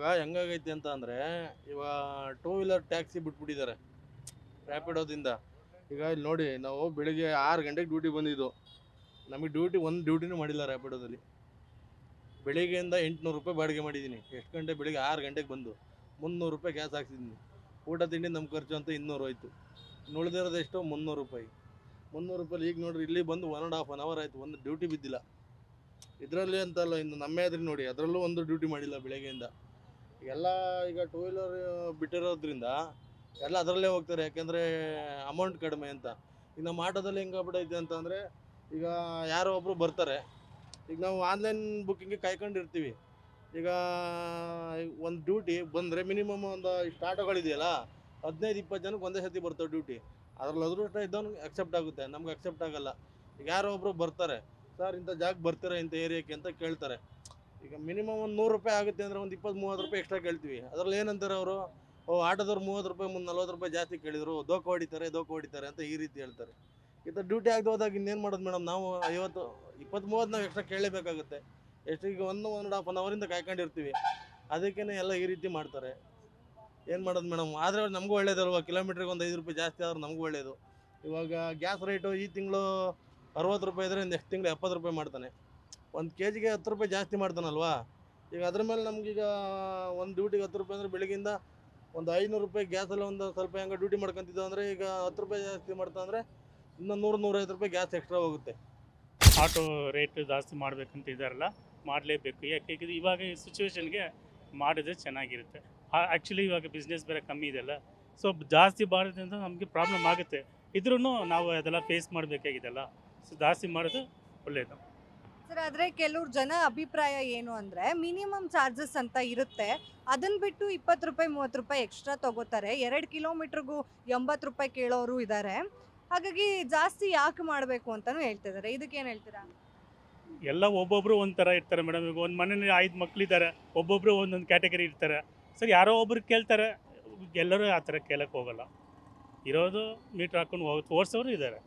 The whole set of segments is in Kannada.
ಇವಾಗ ಹೆಂಗಾಗೈತಿ ಅಂತ ಅಂದರೆ ಇವಾಗ ಟೂ ವೀಲರ್ ಟ್ಯಾಕ್ಸಿ ಬಿಟ್ಬಿಟ್ಟಿದ್ದಾರೆ ರ್ಯಾಪಿಡೋದಿಂದ ಈಗ ಇಲ್ಲಿ ನೋಡಿ, ನಾವು ಬೆಳಿಗ್ಗೆ ಆರು ಗಂಟೆಗೆ ಡ್ಯೂಟಿ ಬಂದಿದ್ದು. ನಮಗೆ ಡ್ಯೂಟಿ ಒಂದು ಡ್ಯೂಟಿನೂ ಮಾಡಿಲ್ಲ ರ್ಯಾಪಿಡೋದಲ್ಲಿ ಬೆಳಿಗ್ಗೆಯಿಂದ ಎಂಟುನೂರು ರೂಪಾಯಿ ಬಾಡಿಗೆ ಮಾಡಿದ್ದೀನಿ ಎಷ್ಟು ಗಂಟೆ? ಬೆಳಿಗ್ಗೆ ಆರು ಗಂಟೆಗೆ ಬಂದು ಮುನ್ನೂರು ರೂಪಾಯಿ ಗ್ಯಾಸ್ ಹಾಕ್ಸಿದ್ದೀನಿ ಊಟ ತಿಂಡಿ ನಮ್ಮ ಖರ್ಚು ಅಂತ ಇನ್ನೂರು ಆಯಿತು ಉಳಿದಿರೋದು ಎಷ್ಟು? ಮುನ್ನೂರು ರೂಪಾಯಿ. ಮುನ್ನೂರು ರೂಪಾಯಿ ಈಗ ನೋಡ್ರಿ, ಇಲ್ಲಿ ಬಂದು one and half an hour ಆಯಿತು. ಒಂದು ಡ್ಯೂಟಿ ಬಿದ್ದಿಲ್ಲ. ಇದರಲ್ಲಿ ಅಂತಲ್ಲ, ಇನ್ನು ನಮ್ಮೇ ಆದ್ರೆ ನೋಡಿ, ಅದರಲ್ಲೂ ಒಂದು ಡ್ಯೂಟಿ ಮಾಡಿಲ್ಲ ಬೆಳಗ್ಗೆಯಿಂದ. ಎಲ್ಲ ಈಗ ಟೂ ವೀಲರ್ ಬಿಟ್ಟಿರೋದ್ರಿಂದ ಎಲ್ಲ ಅದರಲ್ಲೇ ಹೋಗ್ತಾರೆ, ಯಾಕೆಂದರೆ ಅಮೌಂಟ್ ಕಡಿಮೆ ಅಂತ. ಈಗ ನಮ್ಮ ಆಟೋದಲ್ಲಿ ಹೆಂಗಾಗ್ಬಿಟ್ಟೈತೆ ಅಂತಂದರೆ, ಈಗ ಯಾರೋ ಒಬ್ಬರು ಬರ್ತಾರೆ. ಈಗ ನಾವು ಆನ್ಲೈನ್ ಬುಕ್ಕಿಂಗ್ಗೆ ಕಾಯ್ಕೊಂಡಿರ್ತೀವಿ. ಈಗ ಒಂದು ಡ್ಯೂಟಿ ಬಂದರೆ ಮಿನಿಮಮ್ ಒಂದು ಇಷ್ಟು ಆಟೋಗಳಿದೆಯಲ್ಲ, ಹದಿನೈದು, ಇಪ್ಪತ್ತು ಜನಕ್ಕೆ ಒಂದೇ ಸತಿ ಬರ್ತವೆ ಡ್ಯೂಟಿ ಅದ್ರಲ್ಲಿ ಅದೃಷ್ಟ ಇದ್ದವನು ಅಕ್ಸೆಪ್ಟ್ ಆಗುತ್ತೆ, ನಮ್ಗೆ ಅಕ್ಸೆಪ್ಟ್ ಆಗಲ್ಲ. ಈಗ ಯಾರೋ ಒಬ್ಬರು ಬರ್ತಾರೆ, ಸರ್, ಇಂಥ ಜಾಗ ಬರ್ತೀರಾ ಇಂಥ ಏರಿಯಾಕ್ಕೆ ಅಂತ ಕೇಳ್ತಾರೆ. ಈಗ ಮಿನಿಮಮ್ ಒಂದು ನೂರು ರೂಪಾಯಿ ಆಗುತ್ತೆ ಅಂದರೆ ಒಂದು ಇಪ್ಪತ್ತು, ಮೂವತ್ತು ರೂಪಾಯಿ ಎಕ್ಸ್ಟ್ರಾ ಕೇಳ್ತೀವಿ. ಅದ್ರಲ್ಲಿ ಏನಂತಾರೆ ಅವರು? ಓ, ಆಟೋದವ್ರು ಮೂವತ್ತು ರೂಪಾಯಿ ಮುಂದೆ ನಲ್ವತ್ತು ರೂಪಾಯಿ ಜಾಸ್ತಿ ಕೇಳಿದ್ರು, ದೋಖ ಹೊಡಿತಾರೆ ದೋಖ ಹೊಡಿತಾರೆ ಅಂತ ಈ ರೀತಿ ಹೇಳ್ತಾರೆ. ಈ ಥರ ಡ್ಯೂಟಿ ಆಗದೆ ಹೋದಾಗ ಇನ್ನೇನು ಮಾಡೋದು ಮೇಡಮ್ ನಾವು ಐವತ್ತು, ಇಪ್ಪತ್ತು, ಮೂವತ್ತು ನಾವು ಎಕ್ಸ್ಟ್ರಾ ಕೇಳಲೇಬೇಕಾಗುತ್ತೆ ಎಷ್ಟು, ಈಗ ಒಂದು ಒನ್ ಹಾಫ್ ಒನ್ ಅವರಿಂದ ಕಾಯ್ಕೊಂಡಿರ್ತೀವಿ. ಅದಕ್ಕೇ ಎಲ್ಲ ಈ ರೀತಿ ಮಾಡ್ತಾರೆ. ಏನು ಮಾಡೋದು ಮೇಡಮ್ ಆದರೆ ನಮಗೂ ಒಳ್ಳೇದಲ್ವ? ಕಿಲೋಮೀಟ್ರಿಗೆ ಒಂದು ಐದು ರೂಪಾಯಿ ಜಾಸ್ತಿ ಆದ್ರೆ ನಮಗೂ ಒಳ್ಳೇದು. ಇವಾಗ ಗ್ಯಾಸ್ ರೇಟು ಈ ತಿಂಗಳು ಅರವತ್ತು ರೂಪಾಯಿ ಇದ್ದರೆ ನೆಕ್ಸ್ಟ್ ತಿಂಗಳು ಎಪ್ಪತ್ತು ರೂಪಾಯಿ ಮಾಡ್ತಾನೆ. ಒಂದು ಕೆ ಜಿಗೆ ಹತ್ತು ರೂಪಾಯಿ ಜಾಸ್ತಿ ಮಾಡ್ತಾನಲ್ವಾ? ಈಗ ಅದ್ರ ಮೇಲೆ ನಮಗೀಗ ಒಂದು ಡ್ಯೂಟಿಗೆ ಹತ್ತು ರೂಪಾಯಿ ಅಂದರೆ ಬೆಳಗಿಂದ ಒಂದು ಐನೂರು ರೂಪಾಯಿ ಗ್ಯಾಸಲ್ಲಿ ಒಂದು ಸ್ವಲ್ಪ ಹೆಂಗೆ ಡ್ಯೂಟಿ ಮಾಡ್ಕೊಂತಿದ್ದೋ ಅಂದರೆ ಈಗ ಹತ್ತು ರೂಪಾಯಿ ಜಾಸ್ತಿ ಮಾಡ್ತಾ ಅಂದರೆ ಇನ್ನೂ ನೂರು, ನೂರೈವತ್ತು ರೂಪಾಯಿ ಗ್ಯಾಸ್ ಎಕ್ಸ್ಟ್ರಾ ಹೋಗುತ್ತೆ. ಆಟೋ ರೇಟ್ ಜಾಸ್ತಿ ಮಾಡಬೇಕಂತ ಇದ್ದಾರಲ್ಲ ಮಾಡಲೇಬೇಕು. ಯಾಕೆ? ಇವಾಗ ಈ ಸಿಚುವೇಶನ್ಗೆ ಮಾಡಿದ್ರೆ ಚೆನ್ನಾಗಿರುತ್ತೆ. ಆ್ಯಕ್ಚುಲಿ ಇವಾಗ ಬಿಸ್ನೆಸ್ ಬೇರೆ ಕಮ್ಮಿ ಇದೆಲ್ಲ ಸೊ ಜಾಸ್ತಿ ಮಾಡೋದ್ರಿಂದ ನಮಗೆ ಪ್ರಾಬ್ಲಮ್ ಆಗುತ್ತೆ. ಇದ್ರೂ ನಾವು ಅದೆಲ್ಲ ಫೇಸ್ ಮಾಡಬೇಕಾಗಿದೆಲ್ಲ ಸೊ ಜಾಸ್ತಿ ಮಾಡೋದು ಒಳ್ಳೆಯದು ಸರ್, ಆದರೆ ಕೆಲವ್ರು ಜನ ಅಭಿಪ್ರಾಯ ಏನು ಅಂದರೆ ಮಿನಿಮಮ್ ಚಾರ್ಜಸ್ ಅಂತ ಇರುತ್ತೆ. ಅದನ್ನು ಬಿಟ್ಟು ಇಪ್ಪತ್ತು ರೂಪಾಯಿ, ಮೂವತ್ತು ರೂಪಾಯಿ ಎಕ್ಸ್ಟ್ರಾ ತಗೋತಾರೆ. ಎರಡು ಕಿಲೋಮೀಟ್ರಿಗೂ ಎಂಬತ್ತು ರೂಪಾಯಿ ಕೇಳೋರು ಇದ್ದಾರೆ ಹಾಗಾಗಿ ಜಾಸ್ತಿ ಯಾಕೆ ಮಾಡಬೇಕು ಅಂತಲೂ ಹೇಳ್ತಿದ್ದಾರೆ ಇದಕ್ಕೇನು ಹೇಳ್ತೀರಾ? ಎಲ್ಲ ಒಬ್ಬೊಬ್ರು ಒಂಥರ ಇರ್ತಾರೆ ಮೇಡಮ್. ಈಗ ಒಂದು ಮನೇಲಿ ಐದು ಮಕ್ಕಳಿದ್ದಾರೆ ಒಬ್ಬೊಬ್ರು ಒಂದೊಂದು ಕ್ಯಾಟಗರಿ ಇರ್ತಾರೆ. ಸರ್, ಯಾರೋ ಒಬ್ರು ಕೇಳ್ತಾರೆ. ಎಲ್ಲರೂ ಆ ಥರ ಕೇಳಕ್ಕೆ ಹೋಗಲ್ಲ. ಇರೋದು ಮೀಟ್ರ್ ಹಾಕೊಂಡು ಹೋಗಿ ತೋರಿಸೋರು ಇದ್ದಾರೆ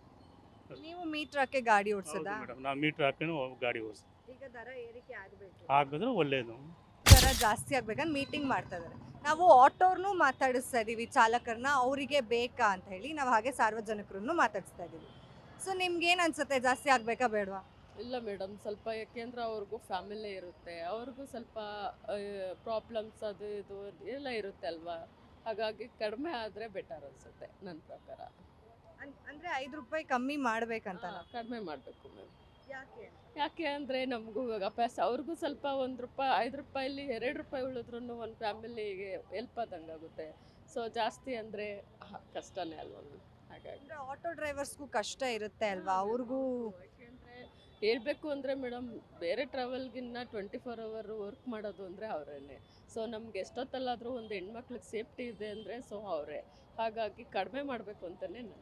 ನೀವು ಮೀಟರ್ ಹಾಕಿ ಗಾಡಿ ಓಡಿಸೋದಾ? ಮೇಡಮ್ ನಾವು ಮೀಟ್ರ್ ಹಾಕೊಂಡು ಗಾಡಿ ಓಡಿಸಿ. ಈಗ ದರ ಏರಿಕೆ ಆಗಬೇಕು. ಆಗಿದ್ರೆ ಒಳ್ಳೇದು. ದರ ಜಾಸ್ತಿ ಆಗ್ಬೇಕಂತ ಮೀಟಿಂಗ್ ಮಾಡ್ತಾ ಇದ್ದಾರೆ ನಾವು ಆಟೋರ್ನು ಮಾತಾಡಿಸ್ತಾ ಇದೀವಿ ಚಾಲಕರನ್ನ ಅವರಿಗೆ ಬೇಕಾ ಅಂತ ಹೇಳಿ ನಾವು ಹಾಗೆ ಸಾರ್ವಜನಿಕರನ್ನು ಮಾತಾಡಿಸ್ತಾ ಇದ್ದೀವಿ ಸೊ ನಿಮ್ಗೆ ಏನು ಅನ್ಸುತ್ತೆ? ಜಾಸ್ತಿ ಆಗ್ಬೇಕಾ ಬೇಡವಾ? ಇಲ್ಲ ಮೇಡಮ್ ಸ್ವಲ್ಪ ಯಾಕೆಂದ್ರೆ ಅವ್ರಿಗೂ ಫ್ಯಾಮಿಲಿ ಇರುತ್ತೆ. ಅವ್ರಿಗೂ ಸ್ವಲ್ಪ ಪ್ರಾಬ್ಲಮ್ಸ್ ಅದು ಇದು ಎಲ್ಲ ಇರುತ್ತೆ ಅಲ್ವಾ? ಹಾಗಾಗಿ ಕಡಿಮೆ ಆದರೆ ಬೆಟರ್ ಅನ್ಸುತ್ತೆ ನನ್ನ ಪ್ರಕಾರ. ಅನ್- ಅಂದ್ರೆ ಐದು ರೂಪಾಯಿ ಕಮ್ಮಿ ಮಾಡ್ಬೇಕಂತ ಕಡಿಮೆ ಮಾಡಬೇಕು ಮ್ಯಾಮ್ ಯಾಕೆ? ಯಾಕೆ ಅಂದರೆ ನಮಗೂ ಇವಾಗ ಅಭ್ಯಾಸ ಅವ್ರಿಗೂ ಸ್ವಲ್ಪ ಒಂದು ರೂಪಾಯಿ ಐದು ರೂಪಾಯಲ್ಲಿ ಎರಡು ರೂಪಾಯಿ ಉಳಿದ್ರೂ ಒಂದು ಫ್ಯಾಮಿಲಿಗೆ ಹೆಲ್ಪ್ ಆದಂಗೆ ಆಗುತ್ತೆ. ಸೊ ಜಾಸ್ತಿ ಅಂದರೆ ಕಷ್ಟನೇ ಅಲ್ವಾ ಮ್ಯಾಮ್ ಹಾಗಾಗಿ. ಅಂದ್ರೆ ಆಟೋ ಡ್ರೈವರ್ಸ್ಗೂ ಕಷ್ಟ ಇರುತ್ತೆ ಅಲ್ವಾ? ಅವ್ರಿಗೂ ಯಾಕೆಂದರೆ ಹೇಳ್ಬೇಕು ಅಂದರೆ ಮೇಡಮ್ ಬೇರೆ ಟ್ರಾವೆಲ್ಗಿನ್ನ ಟ್ವೆಂಟಿ ಫೋರ್ ಅವರ್ ವರ್ಕ್ ಮಾಡೋದು ಅಂದರೆ ಅವರೇನೆ. ಸೊ ನಮ್ಗೆ ಎಷ್ಟೊತ್ತಲ್ಲಾದರೂ ಒಂದು ಹೆಣ್ಮಕ್ಳಿಗೆ ಸೇಫ್ಟಿ ಇದೆ ಅಂದರೆ ಸೊ ಅವರೇ. ಹಾಗಾಗಿ ಕಡಿಮೆ ಮಾಡಬೇಕು ಅಂತಲೇ ನನ್ನ